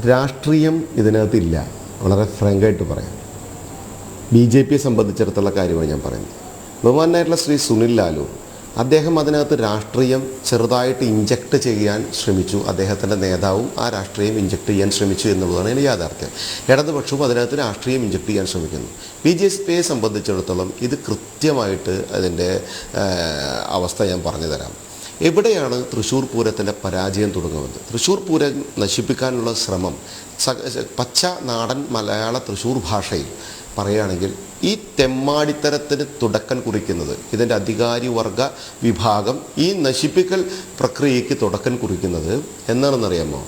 രാഷ്ട്രീയം ഇതിനകത്തില്ല. വളരെ ഫ്രാങ്കായിട്ട് പറയാം. ബി ജെ പിയെ സംബന്ധിച്ചിടത്തുള്ള കാര്യമാണ് ഞാൻ പറയുന്നത്. ബഹുമാനായിട്ടുള്ള ശ്രീ സുനിൽ ലാലു അദ്ദേഹം അതിനകത്ത് രാഷ്ട്രീയം ചെറുതായിട്ട് ഇഞ്ചക്ട് ചെയ്യാൻ ശ്രമിച്ചു. അദ്ദേഹത്തിന്റെ നേതാവും ആ രാഷ്ട്രീയം ഇഞ്ചക്ട് ചെയ്യാൻ ശ്രമിച്ചു എന്നുള്ളതാണ് എന്റെ യാഥാർത്ഥ്യം. ഇടതുപക്ഷവും അതിനകത്ത് രാഷ്ട്രീയം ഇഞ്ചക്ട് ചെയ്യാൻ ശ്രമിക്കുന്നു. ബി ജെ പിയെ സംബന്ധിച്ചിടത്തോളം ഇത് കൃത്യമായിട്ട് അതിന്റെ അവസ്ഥ ഞാൻ പറഞ്ഞു തരാം. എവിടെയാണ് തൃശ്ശൂർ പൂരത്തിന്റെ പരാജയം തുടങ്ങുന്നത്? തൃശ്ശൂർ പൂരം നശിപ്പിക്കാനുള്ള ശ്രമം പച്ച നാടൻ മലയാള തൃശ്ശൂർ ഭാഷയിൽ പറയുകയാണെങ്കിൽ ഈ തെമ്മാടിത്തരത്തിന് തുടക്കം കുറിക്കുന്നത് ഇതിന്റെ അധികാരി വർഗ വിഭാഗം ഈ നശിപ്പിക്കൽ പ്രക്രിയയ്ക്ക് തുടക്കം കുറിക്കുന്നത് എന്നാണെന്നറിയാമോ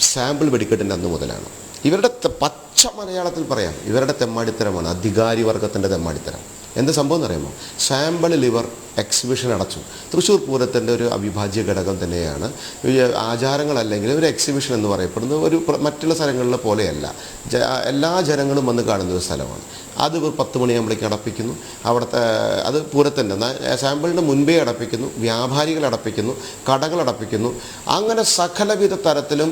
സാമ്പിൾ വെടിക്കെട്ടിന്റെ അന്ന് മുതലാണ്. ഇവരുടെ പച്ച മലയാളത്തിൽ പറയാം ഇവരുടെ തെമ്മാടിത്തരമാണ് അധികാരി വർഗത്തിന്റെ തെമ്മാടിത്തരം. എന്ത് സംഭവം എന്നറിയാമോ? സാമ്പിളിൽ ഇവർ എക്സിബിഷൻ അടച്ചു. തൃശ്ശൂർ പൂരത്തിന്റെ ഒരു അവിഭാജ്യ ഘടകം തന്നെയാണ്. ആചാരങ്ങളല്ലെങ്കിൽ ഒരു എക്സിബിഷൻ എന്ന് പറയപ്പെടുന്നത് ഒരു മറ്റുള്ള സ്ഥലങ്ങളിലെ പോലെയല്ല. എല്ലാ ജനങ്ങളും വന്ന് കാണുന്ന ഒരു സ്ഥലമാണ്. അത് ഒരു പത്ത് മണിയാകുമ്പോഴേക്ക് അടപ്പിക്കുന്നു. അവിടുത്തെ അത് പൂരത്തിന്റെ സാമ്പിളിന് മുൻപേ അടപ്പിക്കുന്നു വ്യാപാരികൾ അടപ്പിക്കുന്നു കടകൾ അടപ്പിക്കുന്നു. അങ്ങനെ സകലവിധ തരത്തിലും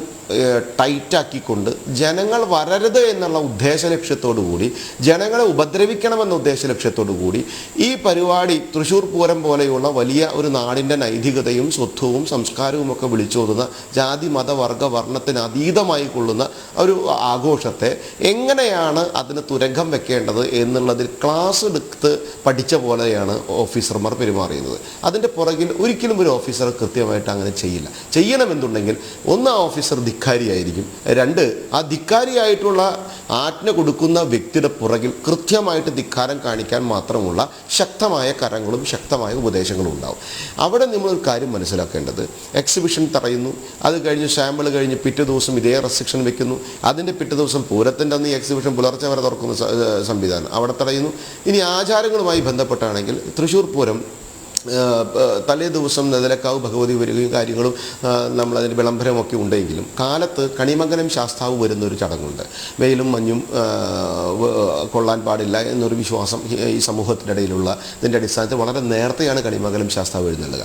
ടൈറ്റാക്കിക്കൊണ്ട് ജനങ്ങൾ വരരുത് എന്നുള്ള ഉദ്ദേശ ലക്ഷ്യത്തോടു കൂടി ജനങ്ങളെ ഉപദ്രവിക്കണമെന്ന ഉദ്ദേശ ലക്ഷ്യത്തോടു കൂടി ഈ പരിപാടി തൃശ്ശൂർ പൂരം പോലെയുള്ള വലിയ ഒരു നാടിന്റെ നൈതികതയും സ്വത്വവും സംസ്കാരവും ഒക്കെ വിളിച്ചോതുന്ന ജാതി മത വർഗ വർണത്തിന് അതീതമായി കൊള്ളുന്ന ഒരു ആഘോഷത്തെ എങ്ങനെയാണ് അതിന് തുരങ്കം വെക്കേണ്ടത് എന്നുള്ളതിൽ ക്ലാസ് എടുത്ത് പഠിച്ച പോലെയാണ് ഓഫീസർമാർ പെരുമാറിയുന്നത് അതിന്റെ പുറകിൽ ഒരിക്കലും ഒരു ഓഫീസർ കൃത്യമായിട്ട് അങ്ങനെ ചെയ്യില്ല. ചെയ്യണമെന്നുണ്ടെങ്കിൽ ഒന്ന് ആ ഓഫീസർ ധിക്കാരിയായിരിക്കും. രണ്ട് ആ ധിക്കാരിയായിട്ടുള്ള ആജ്ഞ കൊടുക്കുന്ന വ്യക്തിയുടെ പുറകിൽ കൃത്യമായിട്ട് ധിക്കാരം കാണിക്കാൻ മാത്രമുള്ള ശക്തമായ കരങ്ങളും ശക്തമായ ഉപദേശങ്ങളും ഉണ്ടാവും അവിടെ നമ്മളൊരു കാര്യം മനസ്സിലാക്കേണ്ടത്. എക്സിബിഷൻ തടയുന്നു. അത് കഴിഞ്ഞ് സാമ്പിൾ കഴിഞ്ഞ് പിറ്റേ ദിവസം ഇതേ റെസ്ട്രിക്ഷൻ വെക്കുന്നു. അതിന്റെ പിറ്റേ ദിവസം പൂരത്തിന്റെ അന്ന് ഈ എക്സിബിഷൻ പുലർച്ചെ വരെ തുറക്കുന്ന സംവിധാനം. അവിടെ തടയുന്നു. ഇനി ആചാരങ്ങളുമായി ബന്ധപ്പെട്ടാണെങ്കിൽ തൃശ്ശൂർ പൂരം തലേ ദിവസം നെതലക്കാവ് ഭഗവതി വരികയും കാര്യങ്ങളും നമ്മളതിന് വിളംബരമൊക്കെ ഉണ്ടെങ്കിലും കാലത്ത് കണിമംഗലം ശാസ്താവ് വരുന്ന ഒരു ചടങ്ങുണ്ട്. വെയിലും മഞ്ഞും കൊള്ളാൻ പാടില്ല എന്നൊരു വിശ്വാസം ഈ- സമൂഹത്തിന്റെ ഇടയിലുള്ള ഇതിന്റെ അടിസ്ഥാനത്തിൽ വളരെ നേരത്തെയാണ് കണിമംഗലം ശാസ്താവ് എഴുന്നള്ളുക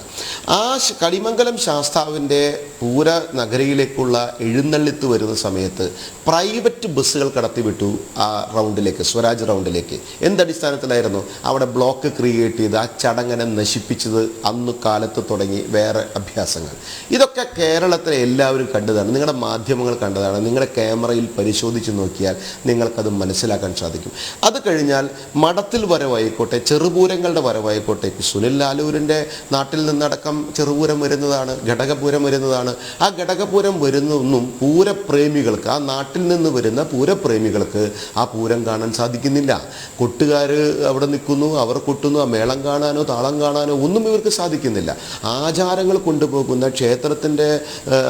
ആ കണിമംഗലം ശാസ്താവിന്റെ പൂര നഗരയിലേക്കുള്ള എഴുന്നള്ളിത്ത് വരുന്ന സമയത്ത് പ്രൈവറ്റ് ബസ്സുകൾ കടത്തിവിട്ടു ആ റൗണ്ടിലേക്ക് സ്വരാജ് റൗണ്ടിലേക്ക്. എന്തടിസ്ഥാനത്തിലായിരുന്നു അവിടെ ബ്ലോക്ക് ക്രിയേറ്റ് ചെയ്ത് ആ ചടങ്ങനെ നശിപ്പിച്ചത് അന്ന് കാലത്ത് തുടങ്ങി വേറെ അഭ്യാസങ്ങൾ. ഇതൊക്കെ കേരളത്തിലെ എല്ലാവരും കണ്ടതാണ്. നിങ്ങളുടെ മാധ്യമങ്ങൾ കണ്ടതാണ്. നിങ്ങളുടെ ക്യാമറയിൽ പരിശോധിച്ച് നോക്കിയാൽ നിങ്ങൾക്കത് മനസ്സിലാക്കാൻ സാധിക്കും. അത് കഴിഞ്ഞാൽ മഠത്തിൽ വരവായിക്കോട്ടെ ചെറുപൂരങ്ങളുടെ വരവായിക്കോട്ടെ സുനിൽ ലാലൂരിന്റെ നാട്ടിൽ നിന്നടക്കം ചെറുപൂരം വരുന്നതാണ് ഘടകപൂരം വരുന്നതാണ്. ആ ഘടകപൂരം വരുന്നതൊന്നും പൂരപ്രേമികൾക്ക് ആ നാട്ടിൽ നിന്ന് വരുന്ന പൂരപ്രേമികൾക്ക് ആ പൂരം കാണാൻ സാധിക്കുന്നില്ല. കൊട്ടുകാർ അവിടെ നിൽക്കുന്നു അവർ കൊട്ടുന്നു ആ മേളം കാണാനോ താളം കാണാനോ ഒന്നും ഇവർക്ക് സാധിക്കുന്നില്ല. ആചാരങ്ങൾ കൊണ്ടുപോകുന്ന ക്ഷേത്രത്തിന്റെ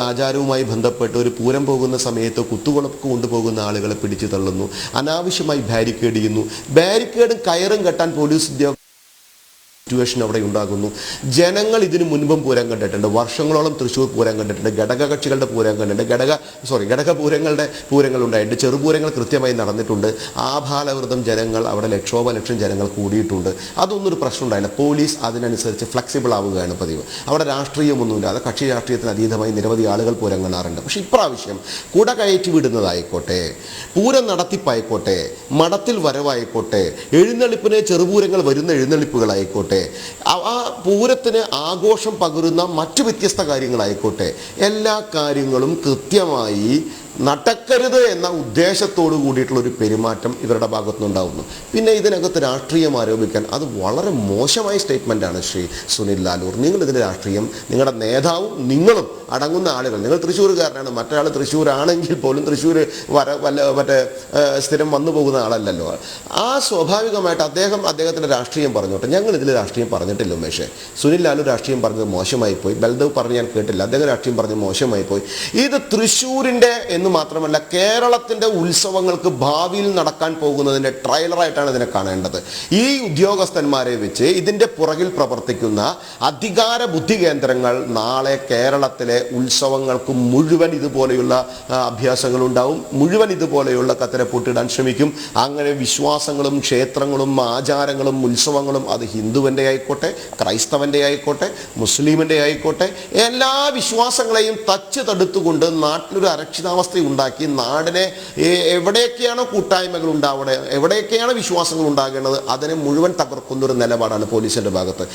ആചാരവുമായി ബന്ധപ്പെട്ട് ഒരു പൂരം പോകുന്ന സമയത്ത് കുത്തുകുളക്ക് കൊണ്ടുപോകുന്ന ആളുകളെ പിടിച്ചു തള്ളുന്നു. അനാവശ്യമായി ബാരിക്കേഡ് ചെയ്യുന്നു. ബാരിക്കേഡും കയറും കെട്ടാൻ പോലീസ് ഉദ്യോഗ സിറ്റുവേഷൻ അവിടെ ഉണ്ടാകുന്നു. ജനങ്ങൾ ഇതിനു മുൻപും പൂരം കണ്ടിട്ടുണ്ട്. വർഷങ്ങളോളം തൃശ്ശൂർ പൂരം കണ്ടിട്ടുണ്ട്. ഘടകകക്ഷികളുടെ പൂരം കണ്ടിട്ടുണ്ട്. ഘടക സോറി ഘടകപൂരങ്ങളുടെ പൂരങ്ങൾ ഉണ്ടായിട്ടുണ്ട് ചെറുപൂരങ്ങൾ കൃത്യമായി നടന്നിട്ടുണ്ട്. ആഭാലവൃതം ജനങ്ങൾ അവിടെ ലക്ഷോപലക്ഷം ജനങ്ങൾ കൂടിയിട്ടുണ്ട്. അതൊന്നൊരു പ്രശ്നം ഉണ്ടായില്ല. പോലീസ് അതിനനുസരിച്ച് ഫ്ലെക്സിബിൾ ആവുകയാണ് പതിവ്. അവിടെ രാഷ്ട്രീയമൊന്നുമില്ലാതെ കക്ഷി രാഷ്ട്രീയത്തിന് അതീതമായി നിരവധി ആളുകൾ പൂരം കാണാറുണ്ട്. പക്ഷേ ഇപ്രാവശ്യം കുട കയറ്റി വിടുന്നതായിക്കോട്ടെ പൂരം നടത്തിപ്പായിക്കോട്ടെ മഠത്തിൽ വരവായിക്കോട്ടെ എഴുന്നള്ളിപ്പിനെ ചെറുപൂരങ്ങൾ വരുന്ന എഴുന്നള്ളിപ്പുകളായിക്കോട്ടെ ആ- ആ പൂരത്തിന് ആഘോഷം പകരുന്ന മറ്റു വ്യത്യസ്ത കാര്യങ്ങളായിക്കോട്ടെ. എല്ലാ കാര്യങ്ങളും കൃത്യമായി നടക്കരുത് എന്ന ഉദ്ദേശത്തോടു കൂടിയിട്ടുള്ള ഒരു പെരുമാറ്റം ഇവരുടെ ഭാഗത്തുനിന്നുണ്ടാവുന്നു. പിന്നെ ഇതിനകത്ത് രാഷ്ട്രീയം ആരോപിക്കാൻ അത് വളരെ മോശമായ സ്റ്റേറ്റ്മെന്റാണ് ശ്രീ സുനിൽ ലാലൂർ. നിങ്ങൾ ഇതിന്റെ രാഷ്ട്രീയം നിങ്ങളുടെ നേതാവും നിങ്ങളും അടങ്ങുന്ന ആളുകൾ. നിങ്ങൾ തൃശ്ശൂർകാരനാണ് മറ്റൊരാൾ തൃശ്ശൂരാണെങ്കിൽ പോലും തൃശ്ശൂർ വര വല്ല മറ്റേ സ്ഥിരം വന്നു പോകുന്ന ആളല്ലല്ലോ. ആ സ്വാഭാവികമായിട്ട് അദ്ദേഹം അദ്ദേഹത്തിന്റെ രാഷ്ട്രീയം പറഞ്ഞോട്ടെ. ഞങ്ങൾ രാഷ്ട്രീയം പറഞ്ഞിട്ടില്ല ഉമേഷേ. സുനിൽ ലാലു രാഷ്ട്രീയം പറഞ്ഞത് മോശമായി പോയി. ബൽദേവ് പറഞ്ഞ് ഞാൻ കേട്ടില്ല. അദ്ദേഹം രാഷ്ട്രീയം പറഞ്ഞ് മോശമായി പോയി. ഇത് തൃശ്ശൂരിന്റെ എന്ന് മാത്രമല്ല കേരളത്തിന്റെ ഉത്സവങ്ങൾക്ക് ഭാവിയിൽ നടക്കാൻ പോകുന്നതിന്റെ ട്രailer-ആയിട്ടാണ് ഇതിനെ കാണേണ്ടത്. ഈ ഉദ്യോഗസ്ഥന്മാരെ വെച്ച് ഇതിന്റെ പുറകിൽ പ്രവർത്തിക്കുന്ന അധികാര ബുദ്ധി കേന്ദ്രങ്ങൾ നാളെ കേരളത്തിലെ ഉത്സവങ്ങൾക്ക് മുഴുവൻ ഇതുപോലെയുള്ള അഭ്യാസങ്ങളുണ്ടാവും. മുഴുവൻ ഇതുപോലെയുള്ള കത്തിരെ പൊട്ടിടാൻ ശ്രമിക്കും. അങ്ങനെ വിശ്വാസങ്ങളും ക്ഷേത്രങ്ങളും ആചാരങ്ങളും ഉത്സവങ്ങളും അത് ഹിന്ദുവിനെ ഹിന്ദുവിന്റെ ആയിക്കോട്ടെ ക്രൈസ്തവന്റെ ആയിക്കോട്ടെ മുസ്ലിമിന്റെ ആയിക്കോട്ടെ എല്ലാ വിശ്വാസങ്ങളെയും തച്ച് തടുത്തുകൊണ്ട് നാട്ടിലൊരു അരക്ഷിതാവസ്ഥ ഉണ്ടാക്കി നാടിനെ എവിടെയൊക്കെയാണോ കൂട്ടായ്മകൾ ഉണ്ടാവണേ എവിടെയൊക്കെയാണ് വിശ്വാസങ്ങൾ ഉണ്ടാകേണ്ടത് അതിനെ മുഴുവൻ തകർക്കുന്ന ഒരു നിലപാടാണ് പോലീസിന്റെ ഭാഗത്ത്.